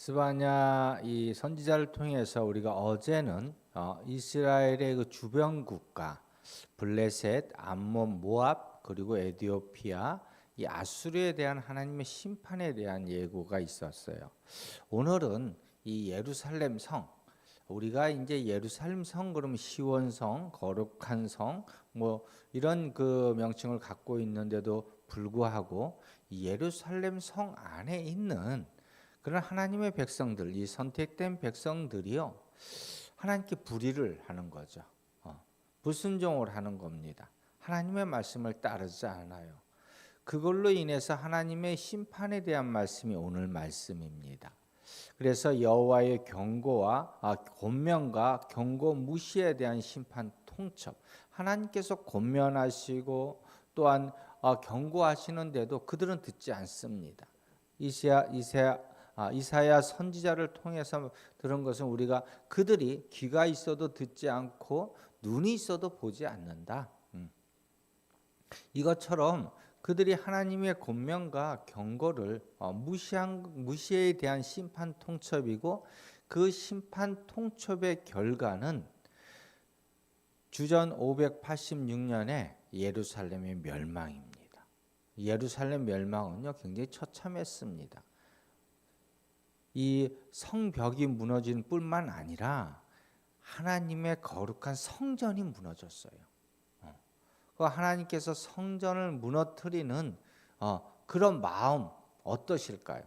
스바냐 이 선지자를 통해서 우리가 어제는 어, 이스라엘의 그 주변 국가 블레셋, 암몬, 모압 그리고 에디오피아 이 아수르에 대한 하나님의 심판에 대한 예고가 있었어요. 오늘은 이 예루살렘 성 우리가 이제 예루살렘 성 그러면 시원성, 거룩한 성 뭐 이런 그 명칭을 갖고 있는데도 불구하고 이 예루살렘 성 안에 있는 그런 하나님의 백성들, 이 선택된 백성들이요 하나님께 불의를 하는 거죠. 어, 불순종을 하는 겁니다. 하나님의 말씀을 따르지 않아요. 그걸로 인해서 하나님의 심판에 대한 말씀이 오늘 말씀입니다. 그래서 여호와의 경고와 아, 권면과 경고 무시에 대한 심판 통첩. 하나님께서 권면하시고 또한 아, 경고하시는데도 그들은 듣지 않습니다. 이사야 아, 이사야 선지자를 통해서 들은 것은 우리가 그들이 귀가 있어도 듣지 않고 눈이 있어도 보지 않는다. 음. 이것처럼 그들이 하나님의 권면과 경고를 어, 무시한 무시에 대한 심판 통첩이고 그 심판 통첩의 결과는 주전 586년에 예루살렘의 멸망입니다. 예루살렘 멸망은요 굉장히 처참했습니다. 이 성벽이 무너진 뿐만 아니라 하나님의 거룩한 성전이 무너졌어요. 어. 그 하나님께서 성전을 무너뜨리는 어, 그런 마음 어떠실까요?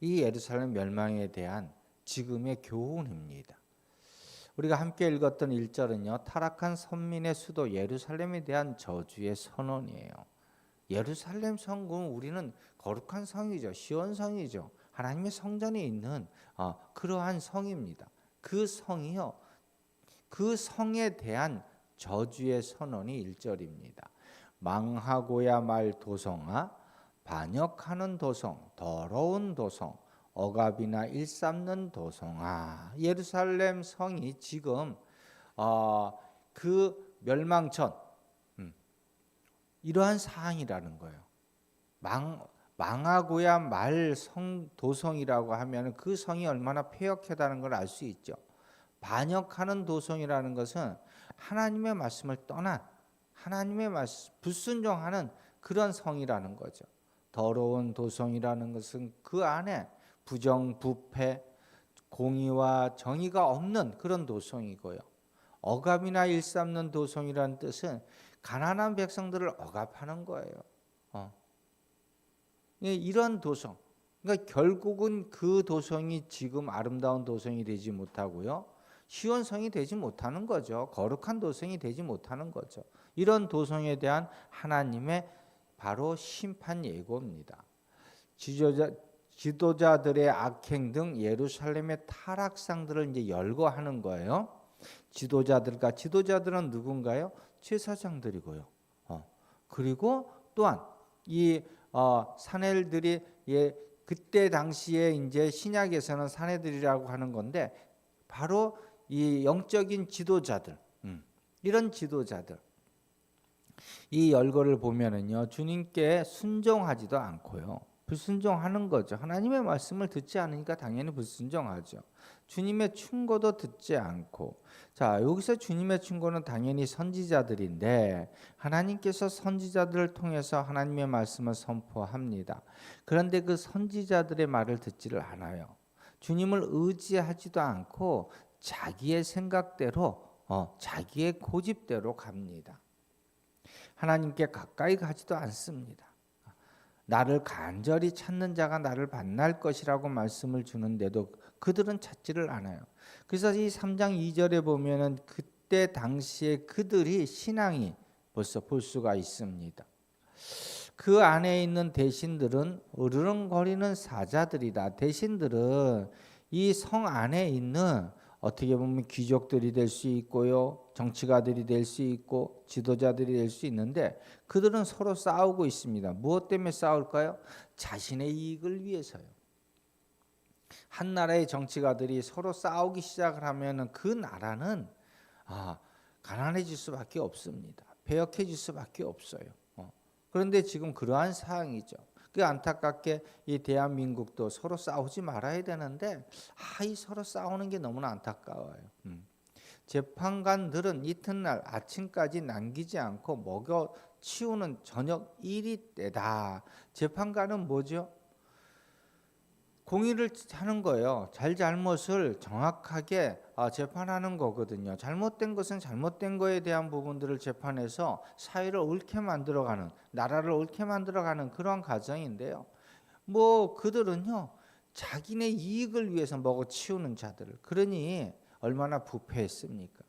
이 예루살렘 멸망에 대한 지금의 교훈입니다. 우리가 함께 읽었던 1절은요. 타락한 선민의 수도 예루살렘에 대한 저주의 선언이에요. 예루살렘 성은 우리는 거룩한 성이죠. 시온 성이죠. 하나님의 성전에 있는 어, 그러한 성입니다. 그 성이요. 그 성에 대한 저주의 선언이 1절입니다. 망하고야 말 도성아 반역하는 도성 더러운 도성 억압이나 일삼는 도성아 예루살렘 성이 지금 어, 그 멸망전 음, 이러한 사항이라는 거예요. 망 망하고야 말 성 도성이라고 하면 그 성이 얼마나 폐역하다는 걸 알 수 있죠. 반역하는 도성이라는 것은 하나님의 말씀을 떠난 하나님의 말씀 불순종하는 그런 성이라는 거죠. 더러운 도성이라는 것은 그 안에 부정 부패 공의와 정의가 없는 그런 도성이고요. 억압이나 일삼는 도성이라는 뜻은 가난한 백성들을 억압하는 거예요. 어. 예, 이런 도성. 그러니까 결국은 그 도성이 지금 아름다운 도성이 되지 못하고요. 시원성이 되지 못하는 거죠. 거룩한 도성이 되지 못하는 거죠. 이런 도성에 대한 하나님의 바로 심판 예고입니다. 지도자, 지도자들의 악행 등 예루살렘의 타락상들을 이제 열거하는 거예요. 지도자들과 지도자들은 누군가요? 제사장들이고요. 어. 그리고 또한 이 어, 사내들이 예, 그때 당시에 이제 신약에서는 사내들이라고 하는 건데 바로 이 영적인 지도자들 음, 이런 지도자들. 이 열거를 보면은요 주님께 순종하지도 않고요 불순종하는 거죠. 하나님의 말씀을 듣지 않으니까 당연히 불순종하죠. 주님의 충고도 듣지 않고. 자 여기서 주님의 충고는 당연히 선지자들인데 하나님께서 선지자들을 통해서 하나님의 말씀을 선포합니다. 그런데 그 선지자들의 말을 듣지를 않아요. 주님을 의지하지도 않고 자기의 생각대로 어, 자기의 고집대로 갑니다. 하나님께 가까이 가지도 않습니다. 나를 간절히 찾는 자가 나를 만날 것이라고 말씀을 주는데도 그들은 찾지를 않아요. 그래서 이 3장 2절에 보면은 그때 당시에 그들이 신앙이 벌써 볼 수가 있습니다. 그 안에 있는 대신들은 으르렁거리는 사자들이다. 대신들은 이 성 안에 있는 어떻게 보면 귀족들이 될 수 있고요. 정치가들이 될 수 있고 지도자들이 될 수 있는데 그들은 서로 싸우고 있습니다. 무엇 때문에 싸울까요? 자신의 이익을 위해서요. 한 나라의 정치가들이 서로 싸우기 시작을 하면은 그 나라는 아, 가난해질 수밖에 없습니다. 배역해질 수밖에 없어요. 어. 그런데 지금 그러한 상황이죠. 그 안타깝게 이 대한민국도 서로 싸우지 말아야 되는데 아, 이 서로 싸우는 게 너무나 안타까워요. 음. 재판관들은 이튿날 아침까지 남기지 않고 먹여 치우는 저녁 일이 때다. 재판관은 뭐죠? 공의를 하는 거예요. 잘잘못을 정확하게 아, 재판하는 거거든요. 잘못된 것은 잘못된 거에 대한 부분들을 재판해서 사회를 옳게 만들어가는 나라를 옳게 만들어가는 그런 과정인데요. 뭐 그들은요 자기네 이익을 위해서 먹어 치우는 자들을 그러니 얼마나 부패했습니까?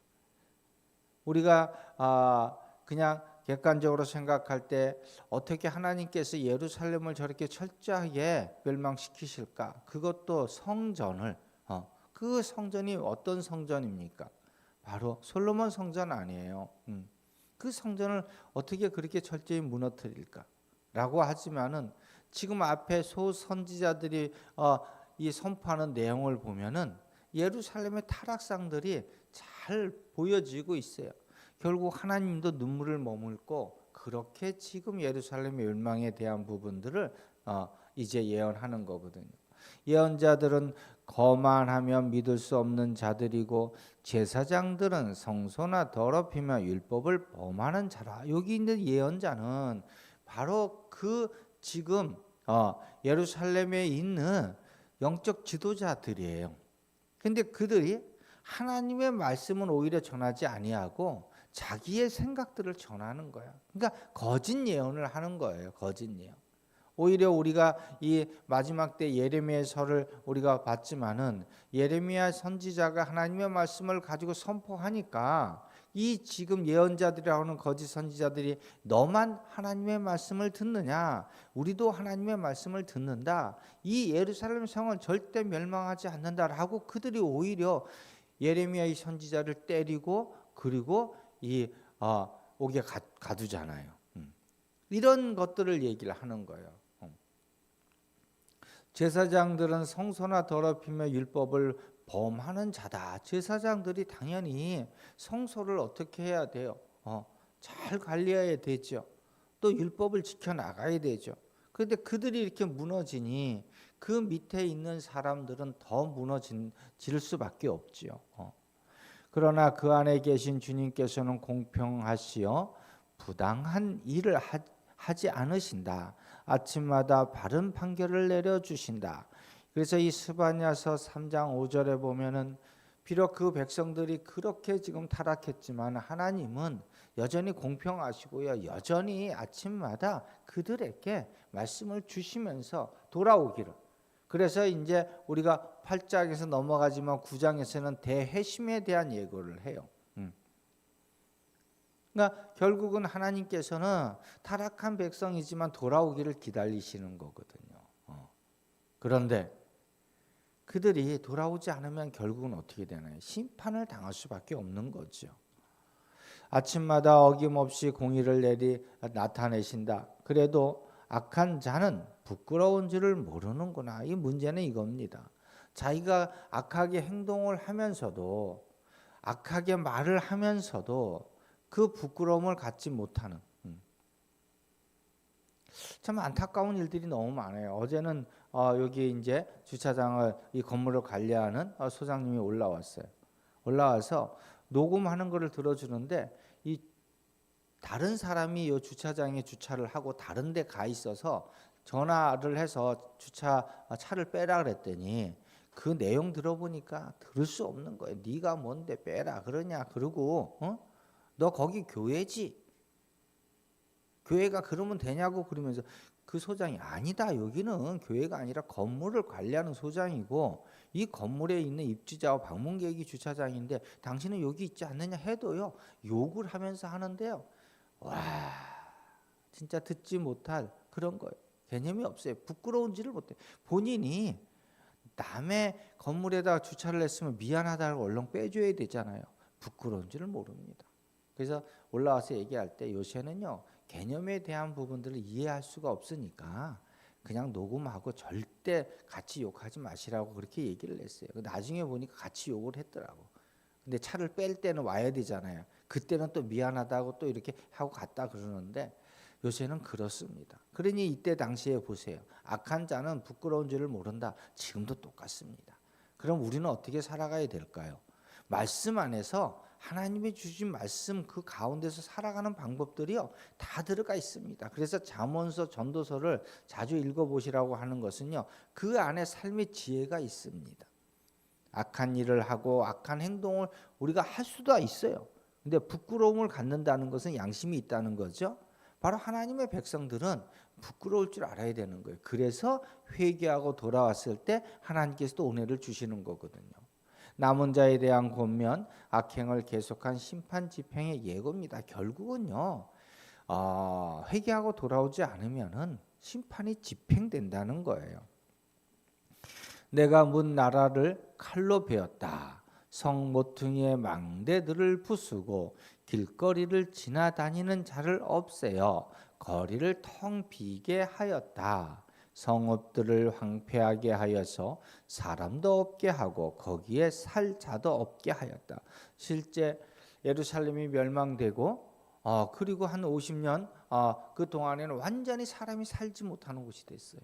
우리가 아, 그냥 객관적으로 생각할 때 어떻게 하나님께서 예루살렘을 저렇게 철저하게 멸망시키실까? 그것도 성전을 어, 그 성전이 어떤 성전입니까? 바로 솔로몬 성전 아니에요. 음. 그 성전을 어떻게 그렇게 철저히 무너뜨릴까? 라고 하지만은 지금 앞에 소 선지자들이 어, 이 선포하는 내용을 보면은 예루살렘의 타락상들이 잘 보여지고 있어요. 결국 하나님도 눈물을 머물고 그렇게 지금 예루살렘 멸망에 대한 부분들을 어, 이제 예언하는 거거든요. 예언자들은 거만하면 믿을 수 없는 자들이고 제사장들은 성소나 더럽히며 율법을 범하는 자라. 여기 있는 예언자는 바로 그 지금 어, 예루살렘에 있는 영적 지도자들이에요. 근데 그들이 하나님의 말씀은 오히려 전하지 아니하고 자기의 생각들을 전하는 거야. 그러니까 거짓 예언을 하는 거예요. 거짓 예언. 오히려 우리가 이 마지막 때 예레미야서를 우리가 봤지만은 예레미야 선지자가 하나님의 말씀을 가지고 선포하니까 이 지금 예언자들이라고 하는 거짓 선지자들이 너만 하나님의 말씀을 듣느냐? 우리도 하나님의 말씀을 듣는다. 이 예루살렘 성은 절대 멸망하지 않는다라고 그들이 오히려 예레미야의 선지자를 때리고 그리고 이 어, 옥에 가, 가두잖아요. 음. 이런 것들을 얘기를 하는 거예요. 음. 제사장들은 성소나 더럽히며 율법을 범하는 자다. 제사장들이 당연히 성소를 어떻게 해야 돼요? 어, 잘 관리해야 되죠. 또 율법을 지켜 나가야 되죠. 그런데 그들이 이렇게 무너지니 그 밑에 있는 사람들은 더 무너질 수밖에 없지요. 어. 그러나 그 안에 계신 주님께서는 공평하시어 부당한 일을 하, 지 않으신다. 아침마다 바른 판결을 내려 주신다. 그래서 이 스바냐서 3장 5절에 보면은 비록 그 백성들이 그렇게 지금 타락했지만 하나님은 여전히 공평하시고요. 여전히 아침마다 그들에게 말씀을 주시면서 돌아오기를 그래서 이제 우리가 8장에서 넘어가지만 9장에서는 대회심에 대한 예고를 해요. 음. 그러니까 결국은 하나님께서는 타락한 백성이지만 돌아오기를 기다리시는 거거든요. 어. 그런데 그들이 돌아오지 않으면 결국은 어떻게 되나요? 심판을 당할 수밖에 없는 거죠. 아침마다 어김없이 공의를 내리 나타내신다. 그래도 악한 자는 부끄러운 줄을 모르는구나. 이 문제는 이겁니다. 자기가 악하게 행동을 하면서도 악하게 말을 하면서도 그 부끄러움을 갖지 못하는 음. 참 안타까운 일들이 너무 많아요. 어제는 어, 여기 이제 주차장을 이 건물을 관리하는 어, 소장님이 올라왔어요. 올라와서 녹음하는 거를 들어주는데 이 다른 사람이 이 주차장에 주차를 하고 다른 데 가 있어서 전화를 해서 주차 차를 빼라 그랬더니 그 내용 들어보니까 들을 수 없는 거예요. 네가 뭔데 빼라 그러냐? 그러고 어? 너 거기 교회지? 교회가 그러면 되냐고 그러면서 그 소장이 아니다. 여기는 교회가 아니라 건물을 관리하는 소장이고 이 건물에 있는 입주자와 방문객이 주차장인데 당신은 여기 있지 않느냐 해도요. 욕을 하면서 하는데요. 와 진짜 듣지 못할 그런 거예요. 개념이 없어요. 부끄러운지를 못해. 본인이 남의 건물에다가 주차를 했으면 미안하다고 얼른 빼줘야 되잖아요. 부끄러운지를 모릅니다. 그래서 올라와서 얘기할 때 요새는요 개념에 대한 부분들을 이해할 수가 없으니까 그냥 녹음하고 절대 같이 욕하지 마시라고 그렇게 얘기를 했어요. 나중에 보니까 같이 욕을 했더라고. 근데 차를 뺄 때는 와야 되잖아요. 그때는 또 미안하다고 또 이렇게 하고 갔다 그러는데 요새는 그렇습니다. 그러니 이때 당시에 보세요. 악한 자는 부끄러운 줄을 모른다. 지금도 똑같습니다. 그럼 우리는 어떻게 살아가야 될까요? 말씀 안에서 하나님이 주신 말씀 그 가운데서 살아가는 방법들이요 다 들어가 있습니다. 그래서 잠언서 전도서를 자주 읽어보시라고 하는 것은요 그 안에 삶의 지혜가 있습니다. 악한 일을 하고 악한 행동을 우리가 할 수도 있어요. 근데 부끄러움을 갖는다는 것은 양심이 있다는 거죠. 바로 하나님의 백성들은 부끄러울 줄 알아야 되는 거예요. 그래서 회개하고 돌아왔을 때 하나님께서도 은혜를 주시는 거거든요. 남은 자에 대한 권면, 악행을 계속한 심판 집행의 예고입니다. 결국은요, 어, 회개하고 돌아오지 않으면은 심판이 집행된다는 거예요. 내가 문 나라를 칼로 베었다. 성 모퉁이의 망대들을 부수고 길거리를 지나다니는 자를 없애어 거리를 텅 비게 하였다. 성읍들을 황폐하게 하여서 사람도 없게 하고 거기에 살 자도 없게 하였다. 실제 예루살렘이 멸망되고 어, 그리고 한 50년 어, 그 동안에는 완전히 사람이 살지 못하는 곳이 됐어요.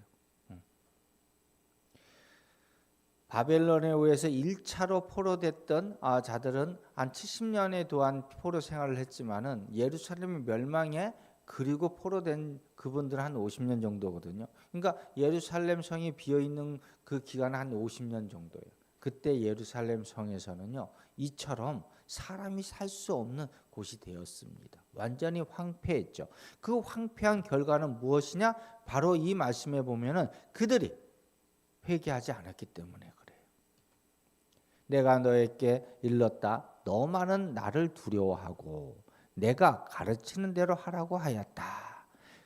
바벨론에 의해서 1차로 포로됐던 아, 자들은 한 70년에 도한 포로 생활을 했지만은 예루살렘 멸망에 그리고 포로된 그분들은 한 50년 정도거든요. 그러니까 예루살렘 성이 비어 있는 그 기간은 한 50년 정도예요. 그때 예루살렘 성에서는요. 이처럼 사람이 살 수 없는 곳이 되었습니다. 완전히 황폐했죠. 그 황폐한 결과는 무엇이냐? 바로 이 말씀에 보면은 그들이 회개하지 않았기 때문에. 내가 너에게 일렀다. 너만은 나를 두려워하고 내가 가르치는 대로 하라고 하였다.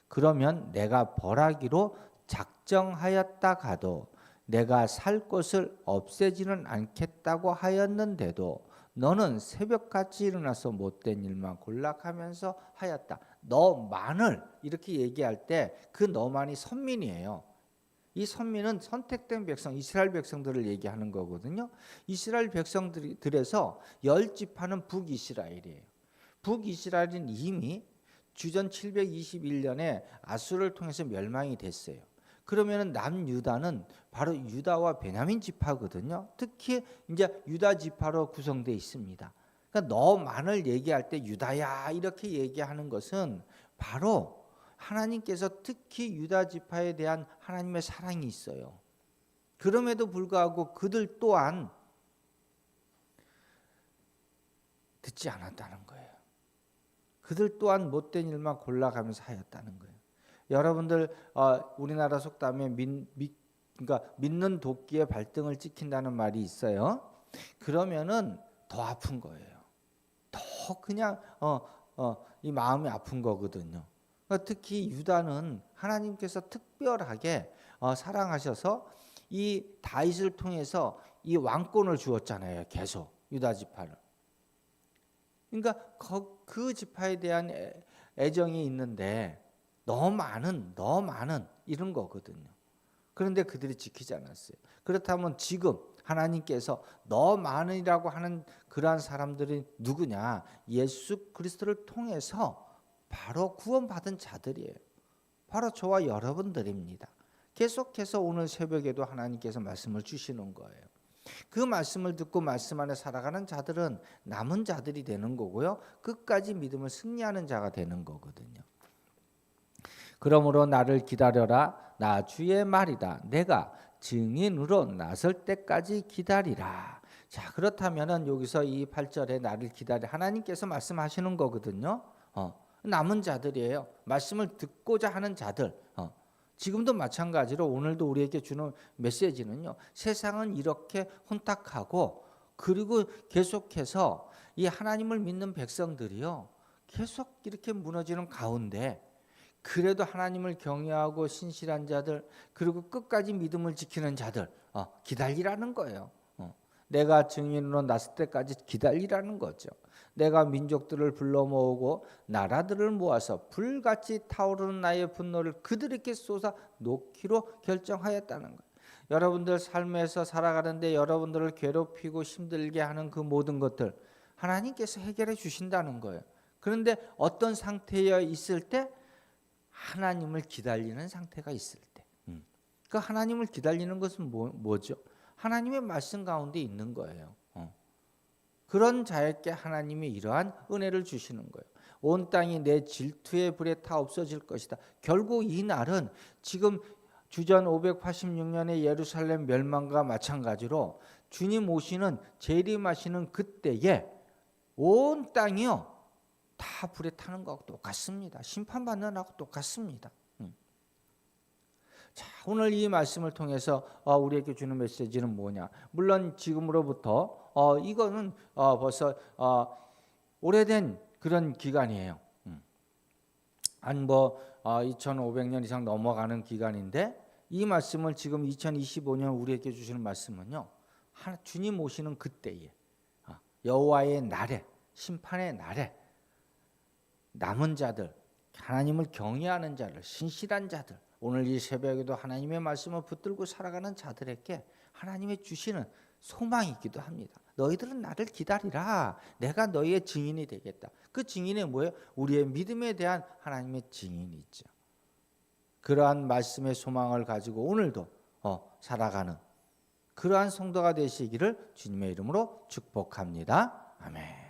그러면 내가 벌하기로 작정하였다 가도 내가 살 것을 없애지는 않겠다고 하였는데도 너는 새벽같이 일어나서 못된 일만 골락하면서 하였다. 너만을 이렇게 얘기할 때 그 너만이 선민이에요. 이 선민은 선택된 백성 이스라엘 백성들을 얘기하는 거거든요. 이스라엘 백성들에서 열 지파는 북이스라엘이에요. 북이스라엘은 이미 주전 721년에 아수를 통해서 멸망이 됐어요. 그러면은 남유다는 바로 유다와 베냐민 지파거든요. 특히 이제 유다 지파로 구성되어 있습니다. 그러니까 너만을 얘기할 때 유다야 이렇게 얘기하는 것은 바로 하나님께서 특히 유다 지파에 대한 하나님의 사랑이 있어요. 그럼에도 불구하고 그들 또한 듣지 않았다는 거예요. 그들 또한 못된 일만 골라가면서 하였다는 거예요. 여러분들 어, 우리나라 속담에 민, 미, 그러니까 믿는 도끼에 발등을 찍힌다는 말이 있어요. 그러면은 더 아픈 거예요. 더 그냥 어, 어, 이 마음이 아픈 거거든요. 그러니까 특히 유다는 하나님께서 특별하게 어, 사랑하셔서 이 다윗을 통해서 이 왕권을 주었잖아요. 계속 유다 지파를. 그러니까 그 지파에 대한 애정이 있는데 너무 많은 너무 많은 이런 거거든요. 그런데 그들이 지키지 않았어요. 그렇다면 지금 하나님께서 너 많으라고 하는 그러한 사람들이 누구냐? 예수 그리스도를 통해서 바로 구원받은 자들이에요. 바로 저와 여러분들입니다. 계속해서 오늘 새벽에도 하나님께서 말씀을 주시는 거예요. 그 말씀을 듣고 말씀 안에 살아가는 자들은 남은 자들이 되는 거고요. 끝까지 믿음을 승리하는 자가 되는 거거든요. 그러므로 나를 기다려라. 나 주의 말이다. 내가 증인으로 나설 때까지 기다리라. 자, 그렇다면은 여기서 이 8절에 나를 기다려 하나님께서 말씀하시는 거거든요. 어, 남은 자들이에요. 말씀을 듣고자 하는 자들. 어, 지금도 마찬가지로 오늘도 우리에게 주는 메시지는요. 세상은 이렇게 혼탁하고 그리고 계속해서 이 하나님을 믿는 백성들이요. 계속 이렇게 무너지는 가운데 그래도 하나님을 경외하고 신실한 자들 그리고 끝까지 믿음을 지키는 자들 어, 기다리라는 거예요. 어, 내가 증인으로 났을 때까지 기다리라는 거죠. 내가 민족들을 불러 모으고 나라들을 모아서 불같이 타오르는 나의 분노를 그들에게 쏟아 놓기로 결정하였다는 거예요. 여러분들 삶에서 살아가는데 여러분들을 괴롭히고 힘들게 하는 그 모든 것들 하나님께서 해결해 주신다는 거예요. 그런데 어떤 상태에 있을 때 하나님을 기다리는 상태가 있을 때. 음. 그 하나님을 기다리는 것은 뭐, 뭐죠? 하나님의 말씀 가운데 있는 거예요. 어. 그런 자에게 하나님이 이러한 은혜를 주시는 거예요. 온 땅이 내 질투의 불에 타 없어질 것이다. 결국 이 날은 지금 주전 586년의 예루살렘 멸망과 마찬가지로 주님 오시는 재림하시는 그때에 온 땅이요 다 불에 타는 거하고 똑같습니다. 심판받는 거하고 똑같습니다. 음. 자, 오늘 이 말씀을 통해서 어, 우리에게 주는 메시지는 뭐냐? 물론 지금으로부터 어, 이거는 어, 벌써 어, 오래된 그런 기간이에요. 음. 한뭐 어, 2,500년 이상 넘어가는 기간인데 이 말씀을 지금 2025년 우리에게 주시는 말씀은요. 하나, 주님 오시는 그때에 어, 여호와의 날에 심판의 날에 남은 자들 하나님을 경외하는 자들 신실한 자들 오늘 이 새벽에도 하나님의 말씀을 붙들고 살아가는 자들에게 하나님의 주시는 소망이기도 합니다. 너희들은 나를 기다리라. 내가 너희의 증인이 되겠다. 그 증인이 뭐예요? 우리의 믿음에 대한 하나님의 증인이 있죠. 그러한 말씀의 소망을 가지고 오늘도 어, 살아가는 그러한 성도가 되시기를 주님의 이름으로 축복합니다. 아멘.